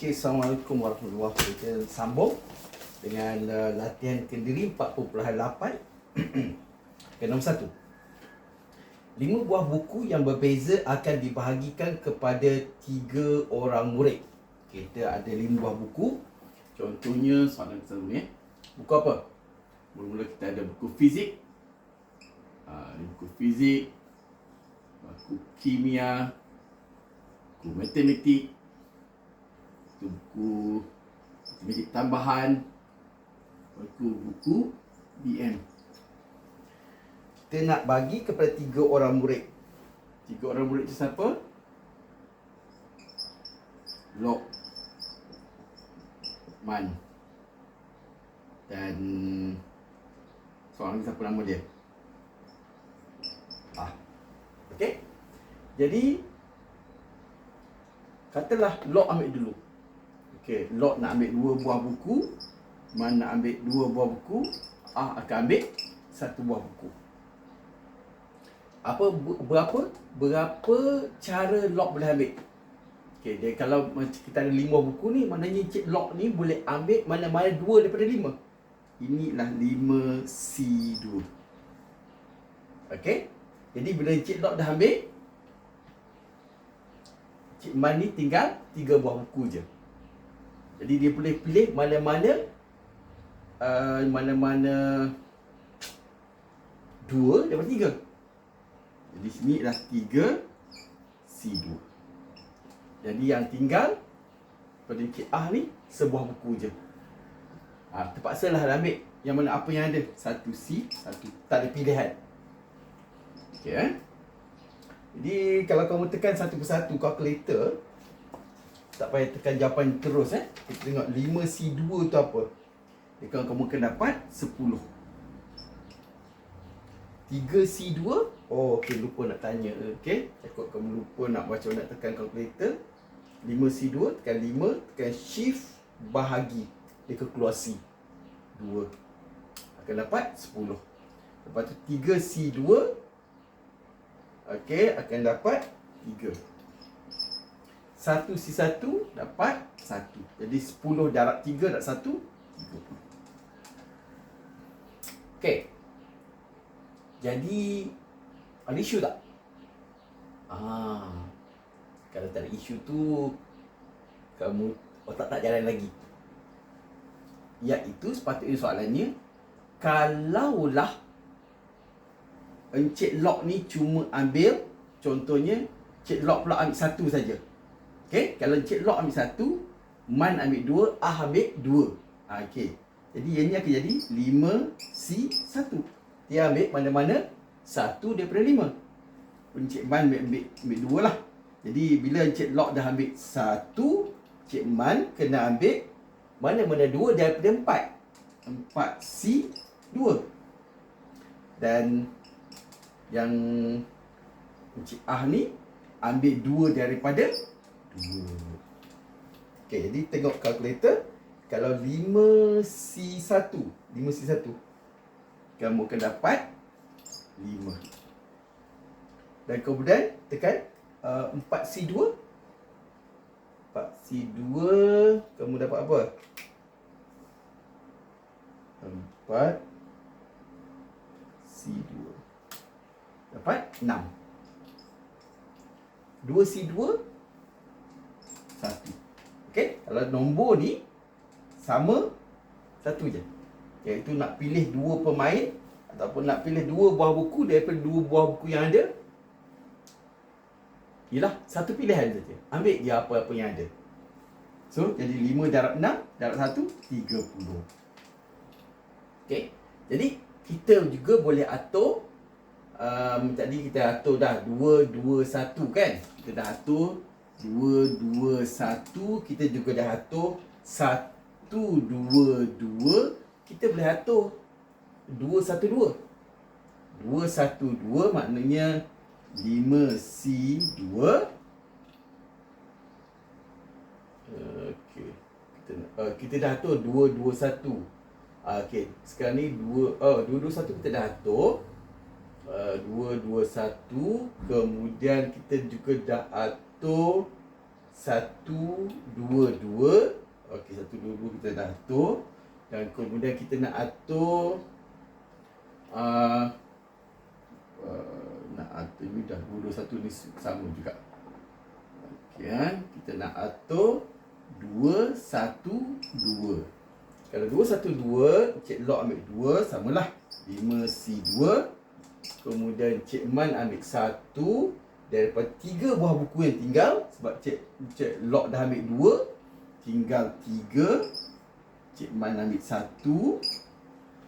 Okay, Assalamualaikum warahmatullahi wabarakatuh. Kita sambung dengan uh, latihan kendiri 4.8 ke nombor 1. Lima buah buku yang berbeza akan dibahagikan kepada tiga orang murid. Kita ada lima buah buku. Contohnya soalan kita dulu ya. Buku apa? Mula-mula kita ada buku fizik. Ha, buku fizik. Buku kimia. Buku matematik itu buku matematik tambahan buku buku BM kita nak bagi kepada tiga orang murid. Tiga orang murid itu siapa? Lok Man dan seorang lagi siapa nama dia? Ah okey. Jadi katalah Lok ambil dulu Okey, Lot nak ambil dua buah buku. Man nak ambil dua buah buku. Ah akan ambil satu buah buku. Apa berapa? Berapa cara Lot boleh ambil? Okey, dia kalau kita ada lima buku ni, maknanya Encik Lot ni boleh ambil mana-mana dua daripada lima. Inilah lima C2. Okey? Jadi bila Encik Lot dah ambil, Cik Man ni tinggal tiga buah buku je. Jadi dia boleh pilih mana-mana uh, mana-mana dua daripada tiga. Jadi sini adalah tiga C2. Jadi yang tinggal pada Ah ni sebuah buku je. Ha, terpaksa lah ambil yang mana apa yang ada. Satu C, satu. Tak ada pilihan. Okay eh? Jadi kalau kamu tekan satu persatu kalkulator, tak payah tekan jawapan terus eh. Kita tengok 5C2 tu apa. Dia kan kamu akan dapat 10. 3C2. Oh, okey lupa nak tanya. Okey. Takut kamu lupa nak baca nak tekan kalkulator. 5C2 tekan 5, tekan shift bahagi. Dia keluar C. 2. Akan dapat 10. Lepas tu 3C2 Okey, akan dapat 3 satu si satu dapat satu. Jadi sepuluh darab tiga darab satu, tiga puluh. Okey. Jadi, ada isu tak? Ah, kalau tak ada isu tu, kamu otak tak jalan lagi. Iaitu sepatutnya soalannya, kalaulah Encik Lok ni cuma ambil, contohnya, Encik Lok pula ambil satu saja. Okey, kalau Encik Lok ambil satu, Man ambil dua, Ah ambil dua. Ha, Okey. Jadi yang ni akan jadi lima C satu. Dia ambil mana-mana satu daripada lima. Encik Man ambil, ambil, ambil dua lah. Jadi bila Encik Lok dah ambil satu, Encik Man kena ambil mana-mana dua daripada empat. Empat C dua. Dan yang Encik Ah ni ambil dua daripada Hmm. Okey, jadi tengok kalkulator. Kalau 5C1, 5C1, kamu akan dapat 5. Dan kemudian tekan uh, 4C2. 4C2, kamu dapat apa? 4C2. Dapat 6. 2C2 satu. Okey, kalau nombor ni sama satu je. Iaitu nak pilih dua pemain ataupun nak pilih dua buah buku daripada dua buah buku yang ada. Ialah satu pilihan saja. Ambil je apa-apa yang ada. So, jadi 5 darab 6 darab 1 30. Okey. Jadi kita juga boleh atur um, tadi kita atur dah 2 2 1 kan? Kita dah atur Dua, dua, satu Kita juga dah atur. Satu, dua, dua Kita boleh atur Dua, satu, dua. Dua, satu, dua Maknanya Lima, C, dua. Okey kita, uh, kita dah atur Dua, dua, satu. Okey Sekarang ni dua Oh, dua, dua, satu kita dah atur. Uh, dua, dua, satu Kemudian kita juga dah atur satu, dua, dua. Okey, satu, dua, dua kita dah atur. Dan kemudian kita nak atur uh, uh, nak atur ni dah dua, dua, satu ni sama juga. Okey kan? Kita nak atur dua, satu, dua. Kalau dua, satu, dua, Cik Lok ambil dua, samalah. Lima, C, dua. Kemudian Cik Man ambil satu daripada tiga buah buku yang tinggal sebab cik cik Lok dah ambil dua tinggal tiga cik man ambil satu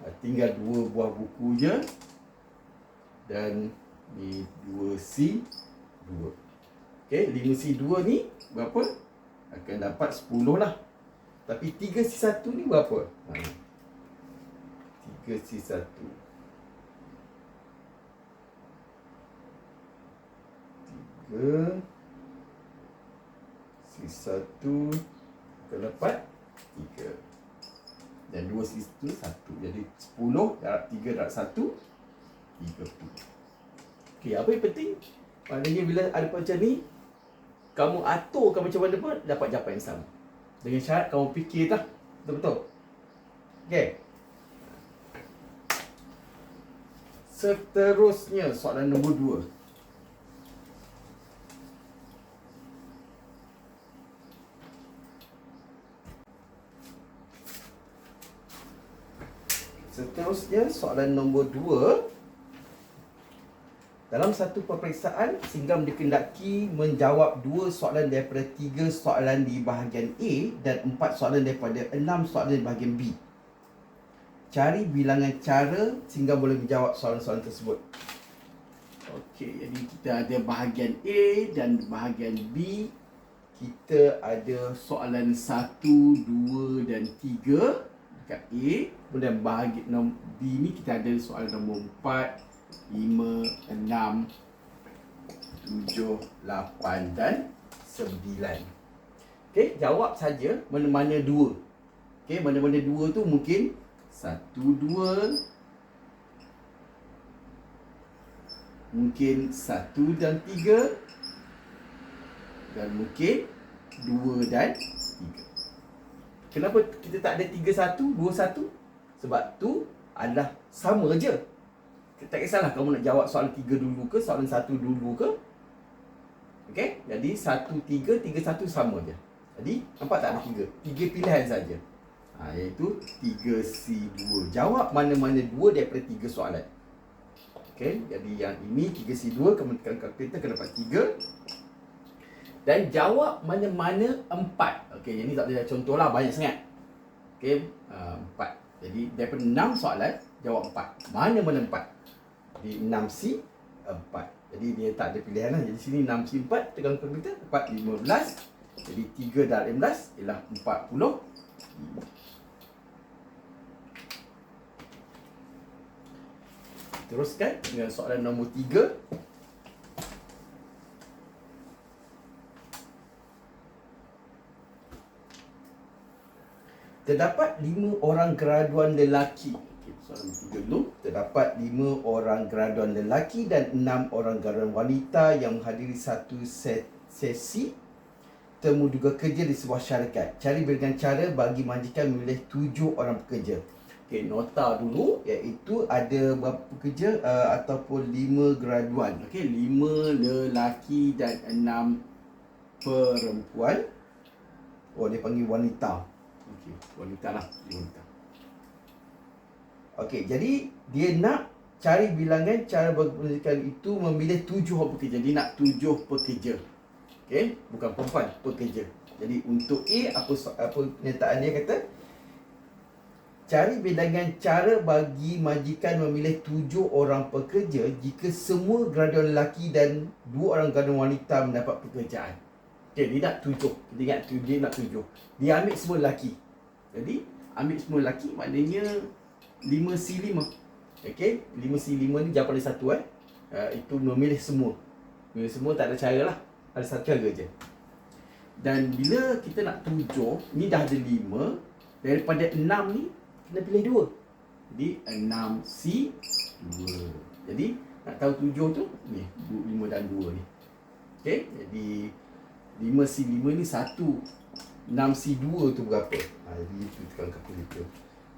ah, tinggal dua buah buku je dan ni 2C 2 Okay, 5C 2 ni berapa? Akan dapat 10 lah Tapi 3C 1 ni berapa? Ha. 3C 1 ke si satu. ke 4 dan dua sisi tu satu jadi 10 darab tiga darab 1 30 Okey, apa yang penting? Maknanya bila ada macam ni, kamu aturkan macam mana pun dapat jawapan yang sama. Dengan syarat kamu fikir dah. Betul-betul? Okey. Seterusnya, soalan nombor dua. Seterusnya soalan nombor dua. Dalam satu peperiksaan Singgam dikendaki menjawab dua soalan daripada tiga soalan di bahagian A Dan empat soalan daripada enam soalan di bahagian B. Cari bilangan cara Singgam boleh menjawab soalan-soalan tersebut. Okey, jadi kita ada bahagian A dan bahagian B. Kita ada soalan satu, dua dan tiga dekat A Kemudian bahagi B ni kita ada soalan nombor 4 5, 6 7, 8 dan 9 Okay, jawab saja mana-mana dua. Okay, mana-mana dua tu mungkin Satu, dua Mungkin satu dan tiga Dan mungkin dua dan tiga Kenapa kita tak ada 3 1 2 1? Sebab tu adalah sama je. Tak kisahlah kamu nak jawab soalan 3 dulu ke soalan 1 dulu ke. Okey? Jadi 1 3 3 1 sama je. Jadi nampak tak ada 3? 3 pilihan saja. Ha, iaitu 3 C 2. Jawab mana-mana 2 daripada 3 soalan. Okey, jadi yang ini 3 C 2 kamu tekan kalkulator kena dapat 3 dan jawab mana-mana empat. Okey, ini tak ada contoh lah, banyak sangat. Okey, uh, empat. Jadi, daripada enam soalan, jawab empat. Mana-mana empat. Di enam C, empat. Jadi, dia tak ada pilihan lah. Jadi, sini enam C, empat. Tegang komputer, empat, lima belas. Jadi, tiga dan lima belas ialah empat puluh. Teruskan dengan soalan nombor tiga. Terdapat lima orang graduan lelaki. Soalan tiga dulu. Terdapat lima orang graduan lelaki dan enam orang graduan wanita yang menghadiri satu sesi temu duga kerja di sebuah syarikat. Cari dengan cara bagi majikan memilih tujuh orang pekerja. Okay, nota dulu iaitu ada berapa pekerja uh, ataupun lima graduan. Okay, lima lelaki dan enam perempuan. Oh, dia panggil wanita. Okey, wanita lah, wanita. Okey, jadi dia nak cari bilangan cara berpendidikan itu memilih tujuh orang pekerja. Dia nak tujuh pekerja. Okey, bukan perempuan, pekerja. Jadi untuk A apa apa pernyataan dia kata cari bilangan cara bagi majikan memilih tujuh orang pekerja jika semua graduan lelaki dan dua orang graduan wanita mendapat pekerjaan. Okay, dia nak tujuh. Dia ingat tu, dia nak tujuh. Dia ambil semua lelaki. Jadi ambil semua lelaki maknanya 5C5 Okay 5C5 ni jawapan dia satu eh. Uh, Itu memilih semua. Memilih semua tak ada cara lah Ada satu cara je. Dan bila kita nak tujuh Ni dah ada lima Daripada enam ni Kena pilih dua. Jadi enam C dua. Jadi nak tahu tujuh tu Ni lima dan dua ni. Okay Jadi 5C5 ni 1 6C2 tu berapa? Ha, jadi itu tekan kalkulator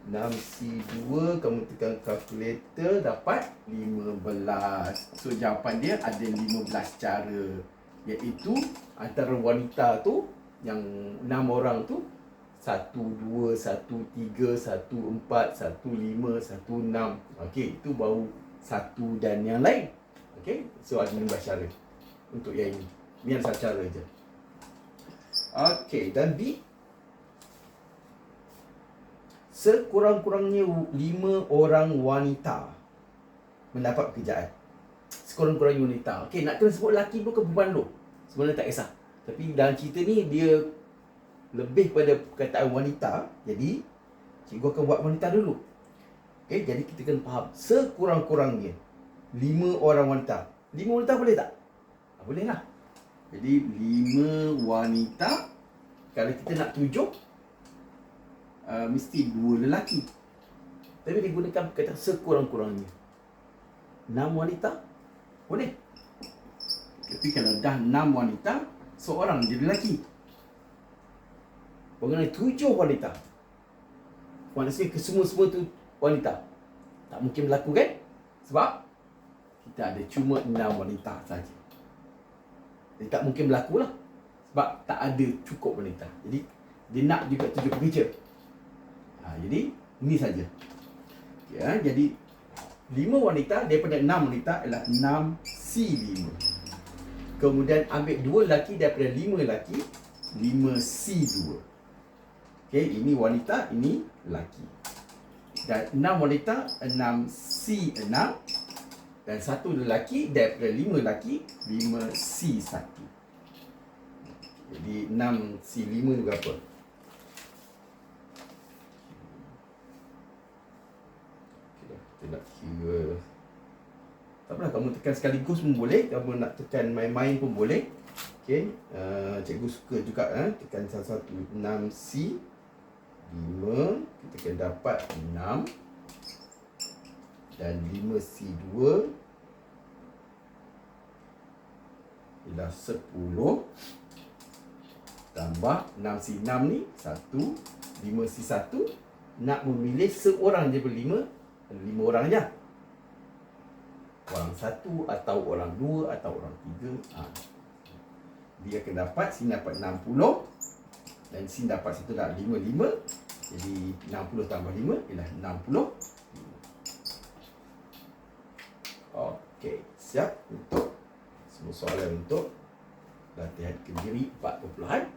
6C2 kamu tekan kalkulator dapat 15 So jawapan dia ada 15 cara. Iaitu antara wanita tu Yang 6 orang tu 1, 2, 1, 3, 1, 4, 1, 5, 1, 6 Okey, itu baru satu dan yang lain. Okey, so ada 15 cara Untuk yang ini. Ni ada satu cara je Okey, dan B Sekurang-kurangnya lima orang wanita mendapat pekerjaan. Sekurang-kurangnya wanita. Okey, nak kena sebut lelaki pun ke perempuan dulu. Sebenarnya tak kisah. Tapi dalam cerita ni dia lebih pada perkataan wanita. Jadi, cikgu akan buat wanita dulu. Okey, jadi kita kena faham sekurang-kurangnya lima orang wanita. Lima wanita boleh tak? Ah, boleh lah. Jadi, lima wanita. Kalau kita nak tujuh, uh, mesti dua lelaki. Tapi dia gunakan kata sekurang-kurangnya. Enam wanita boleh. Tapi kalau dah enam wanita, seorang je lelaki. Mengenai tujuh wanita. Maksudnya kesemua-semua tu wanita. Tak mungkin berlaku kan? Sebab kita ada cuma enam wanita saja. Jadi tak mungkin berlaku lah. Sebab tak ada cukup wanita. Jadi dia nak juga tujuh pekerja. Ha, jadi ini saja. Ya, jadi lima wanita daripada enam wanita adalah enam C lima. Kemudian ambil dua lelaki daripada lima lelaki, lima C dua. Okey, ini wanita, ini lelaki. Dan enam wanita, enam C enam. Dan satu lelaki daripada lima lelaki, lima C satu. Jadi enam C lima berapa? kita nak kira. Tak apalah kamu tekan sekaligus pun boleh. Kamu nak tekan main-main pun boleh. Okey uh, cikgu suka juga eh tekan satu-satu. 6C 5 kita akan dapat 6 dan 5C2 ialah 10 tambah 6C6 ni 1 5C1 nak memilih seorang je berlima lima orang aja. Orang satu atau orang dua atau orang tiga. Ha. Dia akan dapat sini dapat 60 dan sini dapat satu dah 55. Jadi 60 tambah 5 ialah 60. Okey, siap untuk semua soalan untuk latihan kendiri 4.8.